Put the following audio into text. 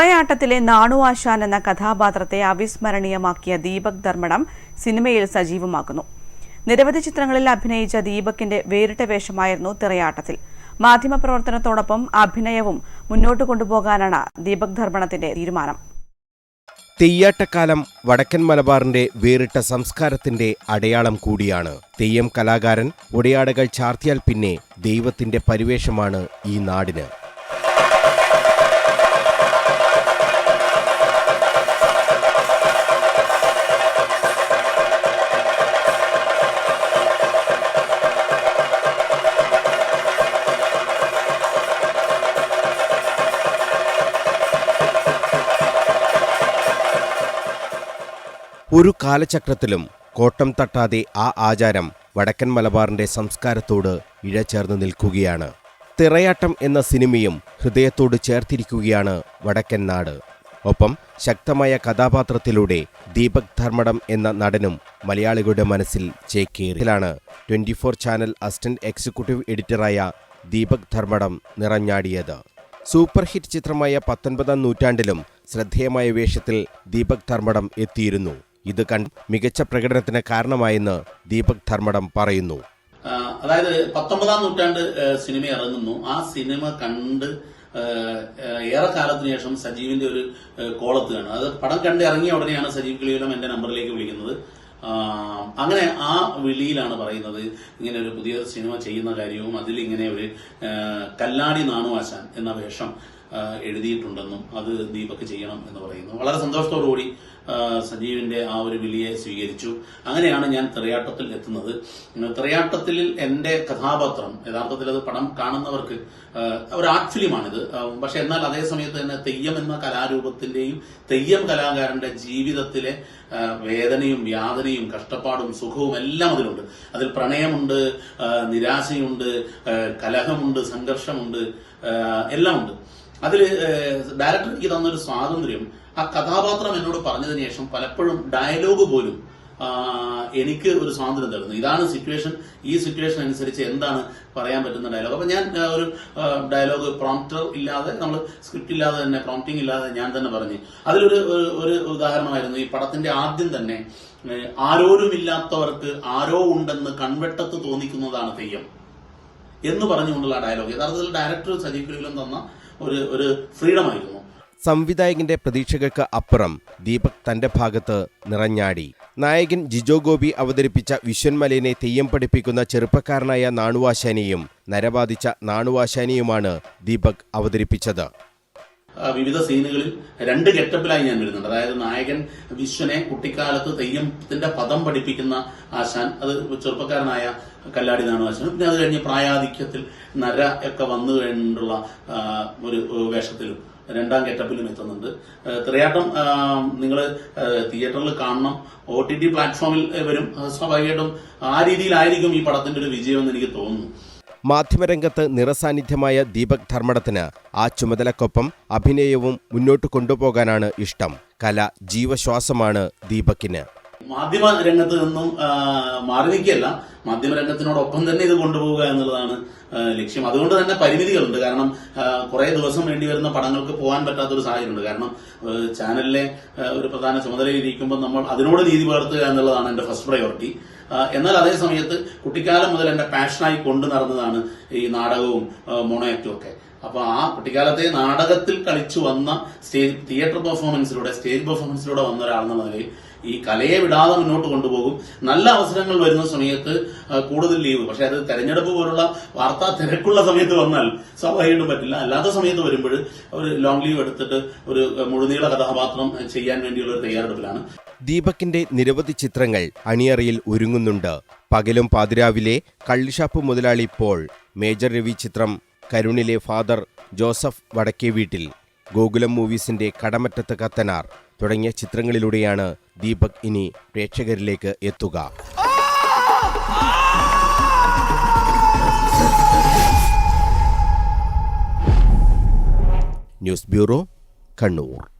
തിറയാട്ടത്തിലെ നാണുവാശാൻ എന്ന കഥാപാത്രത്തെ അവിസ്മരണീയമാക്കിയ ദീപക് ധർമ്മടം സിനിമയിൽ സജീവമാക്കുന്നു. നിരവധി ചിത്രങ്ങളിൽ അഭിനയിച്ച ദീപകിന്റെ വേറിട്ട വേഷമായിരുന്നു തിറയാട്ടത്തിൽ മാധ്യമപ്രവർത്തനത്തോടൊപ്പം അഭിനയവും മുന്നോട്ട് കൊണ്ടുപോകാനാണ് ദീപക് ധർമ്മണത്തിന്റെ തീരുമാനം. തെയ്യാട്ടക്കാലം വടക്കൻ മലബാറിന്റെ വേറിട്ട സംസ്കാരത്തിന്റെ അടയാളം കൂടിയാണ്. തെയ്യം കലാകാരൻ ഒടയാടകൾ ചാർത്തിയാൽ പിന്നെ ദൈവത്തിന്റെ പരിവേഷമാണ് ഈ നാടിന്. ഒരു കാലചക്രത്തിലും കോട്ടം തട്ടാതെ ആ ആചാരം വടക്കൻ മലബാറിന്റെ സംസ്കാരത്തോട് ഇഴചേർന്ന് നിൽക്കുകയാണ്. തിറയാട്ടം എന്ന സിനിമയും ഹൃദയത്തോട് ചേർത്തിരിക്കുകയാണ് വടക്കൻ നാട്. ഒപ്പം ശക്തമായ കഥാപാത്രത്തിലൂടെ ദീപക് ധർമ്മടം എന്ന നടനും മലയാളികളുടെ മനസ്സിൽ ചേക്കേറിലാണ് twenty four channel assistant executive എഡിറ്ററായ Deepak Dharmadam നിറഞ്ഞാടിയത്. സൂപ്പർ ഹിറ്റ് ചിത്രമായ പത്തൊൻപതാം നൂറ്റാണ്ടിലും ശ്രദ്ധേയമായ വേഷത്തിൽ ദീപക് ധർമ്മടം എത്തിയിരുന്നു. ഇത് കണ്ട് മികച്ച പ്രകടനത്തിന് കാരണമായെന്ന് ദീപക് ധർമ്മടം പറയുന്നു. അതായത് പത്തൊമ്പതാം നൂറ്റാണ്ട് സിനിമ ഇറങ്ങുന്നു. ആ സിനിമ കണ്ട് ഏറെ കാലത്തിന് ശേഷം സജീവിന്റെ ഒരു കോളത്ത് കാണും. അത് പടം കണ്ട് ഇറങ്ങിയ ഉടനെയാണ് സജീവ് കിളിയിലും എന്റെ നമ്പറിലേക്ക് വിളിക്കുന്നത്. അങ്ങനെ ആ വിളിയിലാണ് പറയുന്നത് ഇങ്ങനെ ഒരു പുതിയ സിനിമ ചെയ്യുന്ന കാര്യവും അതിൽ ഇങ്ങനെ ഒരു കല്ലാടി നാണുവാശാൻ എന്ന വേഷം എഴുതിയിട്ടുണ്ടെന്നും അത് ദീപക് ചെയ്യണം എന്ന് പറയുന്നു. വളരെ സന്തോഷത്തോടു കൂടി സജീവിന്റെ ആ ഒരു വിളിയെ സ്വീകരിച്ചു. അങ്ങനെയാണ് ഞാൻ തിറയാട്ടത്തിൽ എത്തുന്നത്. തിറയാട്ടത്തിൽ എന്റെ കഥാപാത്രം യഥാർത്ഥത്തിൽ അത് പടം കാണുന്നവർക്ക് ഒരു ആർട്ട് ഫിലിമാണിത് പക്ഷെ എന്നാൽ അതേ സമയത്ത് തന്നെ തെയ്യം എന്ന കലാരൂപത്തിന്റെയും തെയ്യം കലാകാരന്റെ ജീവിതത്തിലെ വേദനയും യാതനയും കഷ്ടപ്പാടും സുഖവും എല്ലാം അതിലുണ്ട്. അതിൽ പ്രണയമുണ്ട് നിരാശയുണ്ട് കലഹമുണ്ട് സംഘർഷമുണ്ട് എല്ലാം ഉണ്ട് അതിൽ ഡയറക്ടർ എനിക്ക് തന്നൊരു സ്വാതന്ത്ര്യം. ആ കഥാപാത്രം എന്നോട് പറഞ്ഞതിന് ശേഷം പലപ്പോഴും ഡയലോഗ് പോലും എനിക്ക് ഒരു സ്വാതന്ത്ര്യം തരുന്നു. ഇതാണ് സിറ്റുവേഷൻ ഈ സിറ്റുവേഷൻ അനുസരിച്ച് എന്താണ് പറയാൻ പറ്റുന്ന ഡയലോഗ് അപ്പൊ ഞാൻ ഒരു ഡയലോഗ് പ്രോംപ്റ്റർ ഇല്ലാതെ നമ്മൾ സ്ക്രിപ്റ്റ് ഇല്ലാതെ തന്നെ പ്രോംപ്റ്റിംഗ് ഇല്ലാതെ ഞാൻ തന്നെ പറഞ്ഞു. അതിലൊരു ഒരു- ഉദാഹരണമായിരുന്നു ഈ പടത്തിന്റെ ആദ്യം തന്നെ ആരോരുമില്ലാത്തവർക്ക് ആരോ ഉണ്ടെന്ന് കൺവെട്ടത്ത് തോന്നിക്കുന്നതാണ് തെയ്യം എന്ന് പറഞ്ഞുകൊണ്ടുള്ള ഡയലോഗ് യഥാർത്ഥത്തിൽ ഡയറക്ടർ സജീവ് കിളിയിലും തന്ന ഒരു ഒരു ഫ്രീഡം ആയിരുന്നു സംവിധായകന്റെ പ്രതീക്ഷകൾക്ക് അപ്പുറം ദീപക് തന്റെ ഭാഗത്ത് നിറഞ്ഞാടി. നായകൻ ജിജോ ഗോപി അവതരിപ്പിച്ച വിശ്വൻമലയനെ തെയ്യം പഠിപ്പിക്കുന്ന ചെറുപ്പക്കാരനായ നാണുവാശാനിയും നരബാധിച്ച നാണുവാശാനിയുമാണ് ദീപക് അവതരിപ്പിച്ചത്. വിവിധ സീനുകളിൽ രണ്ട് ഗെറ്റപ്പിലായി ഞാൻ വരുന്നുണ്ട്. അതായത് നായകൻ വിശ്വനെ കുട്ടിക്കാലത്ത് തെയ്യത്തിന്റെ പദം പഠിപ്പിക്കുന്ന ആശാൻ അത് ചെറുപ്പക്കാരനായ കല്ലാടി നാണു ആശാൻ പിന്നെ അത് കഴിഞ്ഞ് പ്രായാധിക്യത്തിൽ നര ഒക്കെ വന്നു കഴിഞ്ഞുള്ള ഒരു വേഷത്തിലും രണ്ടാം ഗെറ്റപ്പിലും എത്തുന്നുണ്ട്. തിരയാട്ടം നിങ്ങൾ തിയേറ്ററിൽ കാണണം. ഒ ടി ടി പ്ലാറ്റ്ഫോമിൽ വരും. സ്വാഭാവികമായിട്ടും ആ രീതിയിലായിരിക്കും ഈ പടത്തിന്റെ ഒരു വിജയം എന്ന് എനിക്ക് തോന്നുന്നു. മാധ്യമരംഗത്ത് നിറസാന്നിധ്യമായ ദീപക് ധർമ്മടത്തിന് ആ ചുമതലക്കൊപ്പം അഭിനയവും മുന്നോട്ട് കൊണ്ടുപോകാനാണ് ഇഷ്ടം. കല ജീവശ്വാസമാണ് ദീപക്കിന് മാധ്യമ രംഗത്ത് നിന്നും മാറി നിൽക്കുകയല്ല മാധ്യമ രംഗത്തിനോടൊപ്പം തന്നെ ഇത് കൊണ്ടുപോവുക എന്നുള്ളതാണ് ലക്ഷ്യം. അതുകൊണ്ട് തന്നെ പരിമിതികളുണ്ട്. കാരണം കുറെ ദിവസം വേണ്ടി വരുന്ന പടങ്ങൾക്ക് പോകാൻ പറ്റാത്ത ഒരു സാഹചര്യമുണ്ട്. കാരണം ചാനലിലെ ഒരു പ്രധാന ചുമതലയിരിക്കുമ്പോൾ നമ്മൾ അതിനോട് നീതി പുലർത്തുക എന്നുള്ളതാണ് എന്റെ ഫസ്റ്റ് പ്രയോറിറ്റി. എന്നാൽ അതേ സമയത്ത് കുട്ടിക്കാലം മുതൽ എന്റെ പാഷനായി കൊണ്ടു നടന്നതാണ് ഈ നാടകവും ആ, മോണോയാക്റ്റും ഒക്കെ. അപ്പൊ ആ കുട്ടിക്കാലത്തെ നാടകത്തിൽ കളിച്ചു വന്ന സ്റ്റേജ് തിയേറ്റർ പെർഫോമൻസിലൂടെ സ്റ്റേജ് പെർഫോമൻസിലൂടെ വന്ന ഒരാളെന്നുള്ള നിലയിൽ ഈ കലയെ വിടാതെ മുന്നോട്ട് കൊണ്ടുപോകും. നല്ല അവസരങ്ങൾ വരുന്ന സമയത്ത് കൂടുതൽ ലീവ്. പക്ഷെ അത് തെരഞ്ഞെടുപ്പ് പോലുള്ള വാർത്താ തിരക്കുള്ള സമയത്ത് വന്നാൽ സ്വാഭാവികമായിട്ടും പറ്റില്ല. അല്ലാത്ത സമയത്ത് വരുമ്പോൾ ഒരു ലോങ് ലീവ് എടുത്തിട്ട് ഒരു മുഴുനീള കഥാപാത്രം ചെയ്യാൻ വേണ്ടിയുള്ള ഒരു തയ്യാറെടുപ്പിലാണ്. ദീപക്കിന്റെ നിരവധി ചിത്രങ്ങൾ അണിയറയിൽ ഒരുങ്ങുന്നുണ്ട്. പകലും പാതിരാവിലെ കള്ളിഷാപ്പ് മുതലാളി പോൾ മേജർ രവി ചിത്രം കരുണിലെ ഫാദർ ജോസഫ് വടക്കേ വീട്ടിൽ ഗോകുലം മൂവീസിന്റെ കടമറ്റത്ത് കത്തനാർ തുടങ്ങിയ ചിത്രങ്ങളിലൂടെയാണ് ദീപക് ഇനി പ്രേക്ഷകരിലേക്ക് എത്തുക. News bureau Kannur.